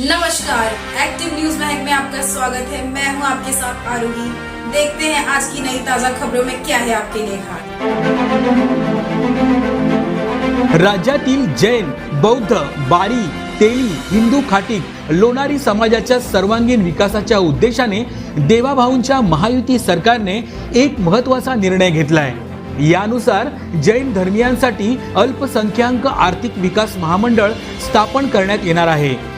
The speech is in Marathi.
नमस्कार एक्टिव न्यूज महक में आपका स्वागत है। मैं हूं आपके साथ आरोही। देखते हैं आज की नई ताजा खबरों में क्या है आपके लिए खास राज्यातील जैन बौद्ध बारी तेली हिंदू खाटीक लोणारी समाजाच्या सर्वांगीण विकासाच्या उद्देशाने देवाभाऊंच्या महायुती सरकारने एक महत्त्वाचा निर्णय घेतलाय. यानुसार जैन धर्मियांसाठी अल्पसंख्याक आर्थिक विकास महामंडळ स्थापन करण्यात येणार आहे.